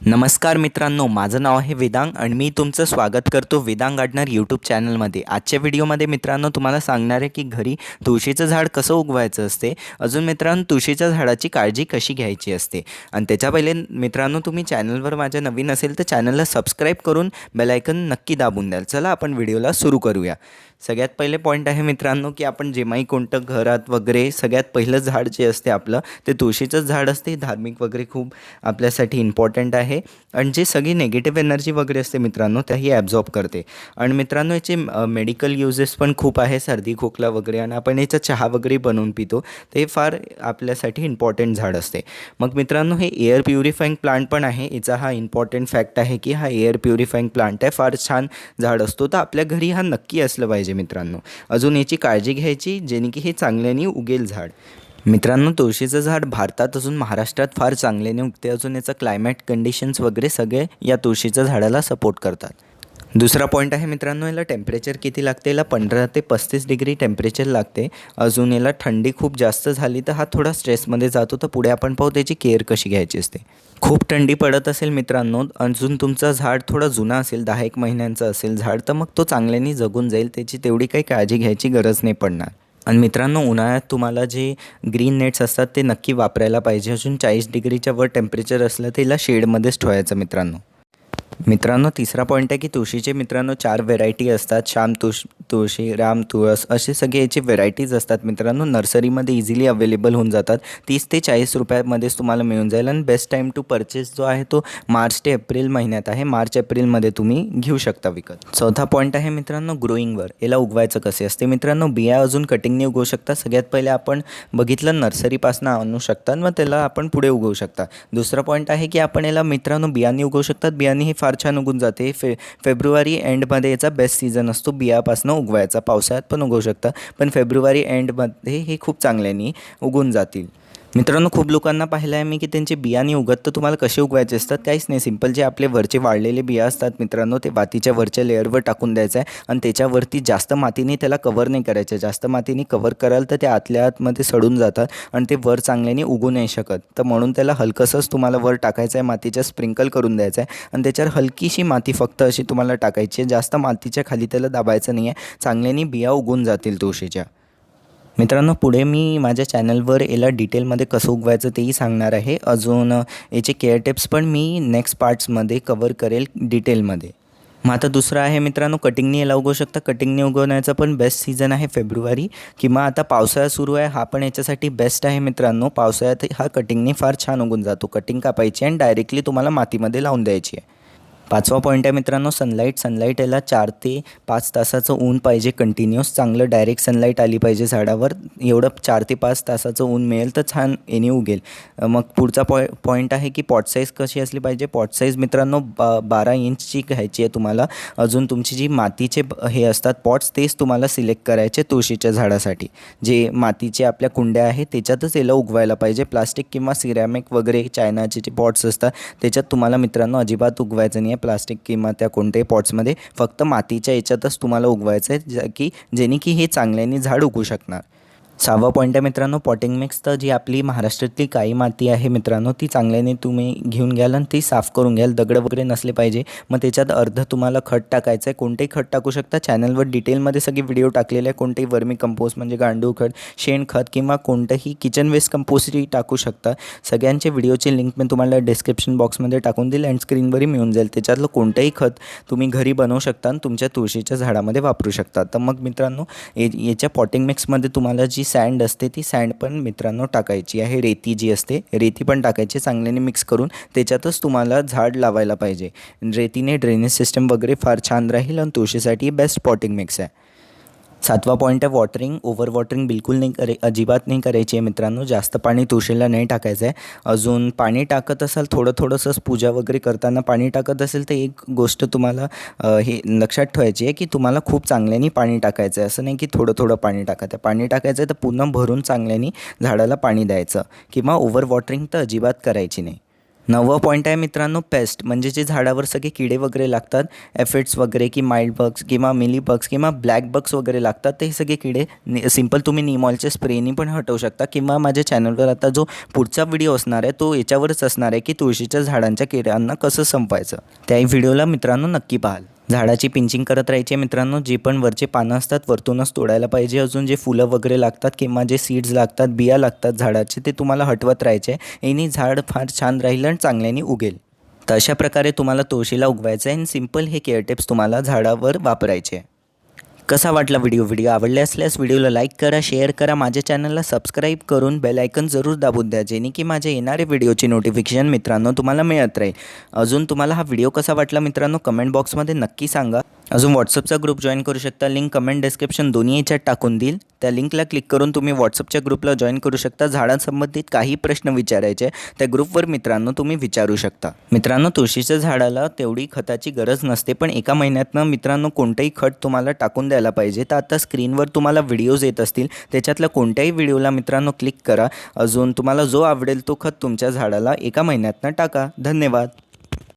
नमस्कार मित्रांनो माझं नाव आहे वेदांग आणि मी तुमचं स्वागत करतो वेदांग गार्डनर यूट्यूब चॅनलमध्ये. आजच्या व्हिडिओमध्ये मित्रांनो तुम्हाला सांगणार आहे की घरी तुळशीचं झाड कसं उगवायचं असते? अजून मित्रांनो तुळशीच्या झाडाची काळजी कशी घ्यायची असते? आणि त्याच्या पहिले मित्रांनो तुम्ही चॅनलवर माझ्या नवीन असेल तर चॅनलला सबस्क्राईब करून बेलायकन नक्की दाबून द्याल. चला आपण व्हिडिओला सुरू करूया. सगळ्यात पहिले पॉईंट आहे मित्रांनो की आपण जेव्हाही कोणतं घरात वगैरे सगळ्यात पहिलं झाड जे असते आपलं ते तुळशीचंच झाड असते. धार्मिक वगैरे खूप आपल्यासाठी इम्पॉर्टंट आहे. आणि जे सगळी निगेटिव्ह एनर्जी वगैरे असते मित्रांनो त्याही ॲब्झॉर्ब करते. आणि मित्रांनो याचे मेडिकल युजेस पण खूप आहे सर्दी खोकला वगैरे आणि आपण याचा चहा वगैरे बनवून पितो ते फार आपल्यासाठी इम्पॉर्टंट झाड असते. मग मित्रांनो हे एअर प्युरिफाईंग प्लांट पण आहे. याचा हा इम्पॉर्टंट फॅक्ट आहे की हा एअर प्युरिफाईंग प्लांट आहे फार छान झाड असतो. तर आपल्या घरी हा नक्की असलं पाहिजे मित्रांनो. अजून याची काळजी घ्यायची जेणे की हे चांगल्याने उगेल झाड. मित्रांनो तुळशीचं झाड भारतात अजून महाराष्ट्रात फार चांगल्याने उगते अजून याचं क्लायमॅट कंडिशन्स वगैरे सगळे या तुळशीच्या झाडाला सपोर्ट करतात. दुसरा पॉईंट आहे मित्रांनो याला टेम्परेचर किती लागते? याला पंधरा ते पस्तीस डिग्री टेम्परेचर लागते. अजून याला थंडी खूप जास्त झाली तर हा थोडा स्ट्रेसमध्ये जातो तर पुढे आपण पाहू त्याची केअर कशी घ्यायची असते. खूप थंडी पडत असेल मित्रांनो अजून तुमचं झाड थोडं जुना असेल दहा एक महिन्यांचं असेल झाड तर मग तो चांगल्याने जगून जाईल त्याची तेवढी काही काळजी घ्यायची गरज नाही पडणार. आणि मित्रांनो उन्हाळ्यात तुम्हाला जे ग्रीन नेट्स असतात ते नक्की वापरायला पाहिजे. अजून चाळीस डिग्रीच्या वर टेम्परेचर असलं तर शेडमध्येच ठेवायचं मित्रांनो. मित्रांनो तिसरा पॉईंट आहे की तुळशीचे मित्रांनो चार व्हेरायटी असतात. श्याम तुळश तुळशी राम तुळस असे सगळे याचे व्हेरायटीज असतात मित्रांनो. नर्सरीमध्ये इझिली अवेलेबल होऊन जातात. तीस ते चाळीस रुपयामध्येच तुम्हाला मिळून जाईल. आणि बेस्ट टाईम टू परचेस जो आहे तो मार्च ते एप्रिल महिन्यात आहे. मार्च एप्रिलमध्ये तुम्ही घेऊ शकता विकत. चौथा पॉईंट आहे मित्रांनो ग्रोईंगवर याला उगवायचं कसे असते? मित्रांनो बिया अजून कटिंगने उगवू शकता. सगळ्यात पहिले आपण बघितलं नर्सरीपासून आणू शकता मग त्याला आपण पुढे उगवू शकता. दुसरा पॉईंट आहे की आपण याला मित्रांनो बियाणे उगवू शकतात बियाणे हे फार फार छान उगून जाते. फे फेब्रुवारी एंडमध्ये याचा बेस्ट सीझन असतो. बियापासून उगवायचा. पावसाळ्यात पण उगवू शकता. पण फेब्रुवारी एंडमध्ये हे खूप चांगल्याने उगून जातील. मित्रांनो खूप लोकांना पाहिलं आहे मी की त्यांचे बियाणे उगत तर तुम्हाला कसे उगवायचे असतात? काहीच नाही. सिंपल जे आपले वरचे वाळलेले बिया असतात मित्रांनो ते मातीच्या वरच्या लेअरवर टाकून द्यायचं आहे आणि त्याच्यावरती जास्त मातीने त्याला कवर नाही करायचं. जास्त मातीने कवर कराल तर ते आतल्या आतमध्ये सडून जातात आणि ते वर चांगल्याने उगू नाही शकत. तर म्हणून त्याला हलकंसंच तुम्हाला वर टाकायचं आहे मातीच्या स्प्रिंकल करून द्यायचं आहे आणि त्याच्यावर हलकीशी माती फक्त अशी तुम्हाला टाकायची आहे. जास्त मातीच्या खाली त्याला दाबायचं नाही आहे चांगल्याने बिया उगून जातील तुळशीच्या. मित्रांनो पुढे मी माझ्या चॅनलवर याला डिटेलमध्ये कसं उगवायचं तेही सांगणार आहे. अजून याचे केअर टिप्स पण मी नेक्स्ट पार्ट्समध्ये कवर करेल डिटेलमध्ये मग आता दुसरं आहे मित्रांनो कटिंगने याला उगवू शकता. कटिंगने उगवण्याचा पण बेस्ट सीझन आहे फेब्रुवारी. किंवा आता पावसाळा सुरू आहे हा पण याच्यासाठी बेस्ट आहे मित्रांनो. पावसाळ्यात हा कटिंगने फार छान उगून जातो. कटिंग कापायची आणि डायरेक्टली तुम्हाला मातीमध्ये लावून द्यायची आहे. पाचवा पॉईंट आहे मित्रांनो सनलाईट सनलाईट याला चार ते पाच तासाचं ऊन पाहिजे कंटिन्युअस चांगलं डायरेक्ट सनलाईट आली पाहिजे झाडावर. एवढं चार ते पाच तासाचं ऊन मिळेल तर छान येणे उगेल. मग पुढचा पॉई पॉईंट आहे की पॉट साईज कशी असली पाहिजे? पॉट साईज मित्रांनो बा बारा इंचची घ्यायची आहे तुम्हाला. अजून तुमची जी मातीचे हे असतात पॉट्स तेच तुम्हाला सिलेक्ट करायचे तुळशीच्या झाडासाठी. जे मातीचे आपल्या कुंड्या आहेत त्याच्यातच याला उगवायला पाहिजे. प्लास्टिक किंवा सिरॅमिक वगैरे चायनाचे जे पॉट्स असतात त्याच्यात तुम्हाला मित्रांनो अजिबात उगवायचं नाही आहे प्लास्टिक किंवा त्या कोणत्याही पॉट्समध्ये फक्त मातीच्या याच्यातच तुम्हाला उगवायचं आहे ज्या की जेणे की हे चांगल्याने झाड उगू शकणार. सहावा पॉईंट आहे मित्रांनो. पॉटिंग मिक्स तर जी आपली महाराष्ट्रातली काळी माती आहे मित्रांनो ती चांगल्याने तुम्ही घेऊन घ्याल आणि ती साफ करून घ्याल. दगड वगैरे नसले पाहिजे. मग त्याच्यात अर्ध तुम्हाला खत टाकायचं आहे. कोणतेही खत टाकू शकता. चॅनलवर डिटेलमध्ये सगळी व्हिडिओ टाकलेले आहे कोणतेही वर्मी कंपोस्ट म्हणजे गांडूळ खत शेणखत किंवा कोणतंही किचन वेस्ट कंपोस्टही टाकू शकता. सगळ्यांचे व्हिडिओचे लिंक मी तुम्हाला डिस्क्रिप्शन बॉक्समध्ये टाकून देईल अँड स्क्रीनवरही मिळून जाईल. त्याच्यातलं कोणतंही खत तुम्ही घरी बनवू शकता आणि तुमच्या तुळशीच्या झाडामध्ये वापरू शकता. तर मग मित्रांनो याच्या पॉटिंग मिक्समध्ये तुम्हाला जी सँड असते ती सँड पण मित्रांनो टाकायची आहे. रेती जी असते रेती पण टाकायची चांगल्याने मिक्स करून त्याच्यातच तुम्हाला झाड लावायला पाहिजे. रेतीने ड्रेनेज सिस्टम वगैरे फार छान राहील आणि तुळशीसाठी बेस्ट पॉटिंग मिक्स आहे. सातवा पॉईंट आहे वॉटरिंग ओव्हर वॉटरिंग बिलकुल नाही करे अजिबात नाही करायची आहे मित्रांनो. जास्त पाणी तुळशीला नाही टाकायचं आहे. अजून पाणी टाकत असाल थोडं थोडंसंच पूजा वगैरे करताना पाणी टाकत असेल तर एक गोष्ट तुम्हाला हे लक्षात ठेवायची आहे की तुम्हाला खूप चांगल्याने पाणी टाकायचं आहे. असं नाही की थोडं थोडं पाणी टाकायचं आहे. पाणी टाकायचं आहे तर पूर्ण भरून चांगल्याने झाडाला पाणी द्यायचं. किंवा ओव्हर वॉटरिंग तर अजिबात करायची नाही. नववा पॉईंट आहे मित्रांनो पेस्ट म्हणजे जे झाडावर सगळे किडे वगैरे लागतात एफेट्स वगैरे की माइल्ड बग्स किंवा मिली बग्स किंवा ब्लॅक बग्स वगैरे लागतात ते सगळे किडे सिंपल सिंपल तुम्ही निमॉलच्या स्प्रेनी पण हटवू शकता. किंवा माझ्या चॅनलवर आता जो पुढचा व्हिडिओ असणार आहे तो याच्यावरच असणार आहे की तुळशीच्या झाडांच्या किड्यांना कसं संपायचं त्याही व्हिडिओला मित्रांनो नक्की पाहाल. झाडाची पिंचिंग करत राहायची. मित्रांनो जे पण वरचे पानं असतात वरतूनच तोडायला पाहिजे. अजून जे फुलं वगैरे लागतात किंवा जे सीड्स लागतात बिया लागतात झाडाचे ते तुम्हाला हटवत राहायचे. आणि झाड फार छान राहील आणि चांगल्याने उगेल. तर अशा प्रकारे तुम्हाला तुळशीला उगवायचं आहे आणि सिंपल हे केअर टिप्स तुम्हाला झाडावर वापरायचे. आहे कसा वाटला व्हिडिओ व्हिडिओ आवडले असल्यास व्हिडिओला लाईक करा शेअर करा माझ्या चॅनलला सबस्क्राईब करून बेल आयकन जरूर दाबून द्या जेणे की माझ्या येणारे व्हिडिओचे नोटिफिकेशन मित्रांनो तुम्हाला मिळत राहील. अजून तुम्हाला हा व्हिडिओ कसा वाटला मित्रांनो कमेंट बॉक्समध्ये नक्की सांगा. अजून व्हॉट्सअपचा ग्रुप जॉईन करू शकता. लिंक कमेंट डिस्क्रिप्शन दोन्ही याच्यात टाकून देईल. त्या लिंकला क्लिक करून तुम्ही व्हॉट्सअपच्या ग्रुपला जॉईन करू शकता. झाडांसंबंधित काही प्रश्न विचारायचे त्या ग्रुपवर मित्रांनो तुम्ही विचारू शकता. मित्रांनो तुळशीच्या झाडाला तेवढी खताची गरज नसते पण एका महिन्यातनं मित्रांनो कोणतंही खत तुम्हाला टाकून द्यायला पाहिजे. तर आता स्क्रीनवर तुम्हाला व्हिडिओज येत असतील. त्याच्यातल्या कोणत्याही व्हिडिओला मित्रांनो क्लिक करा. अजून तुम्हाला जो आवडेल तो खत तुमच्या झाडाला एका महिन्यातनं टाका. धन्यवाद.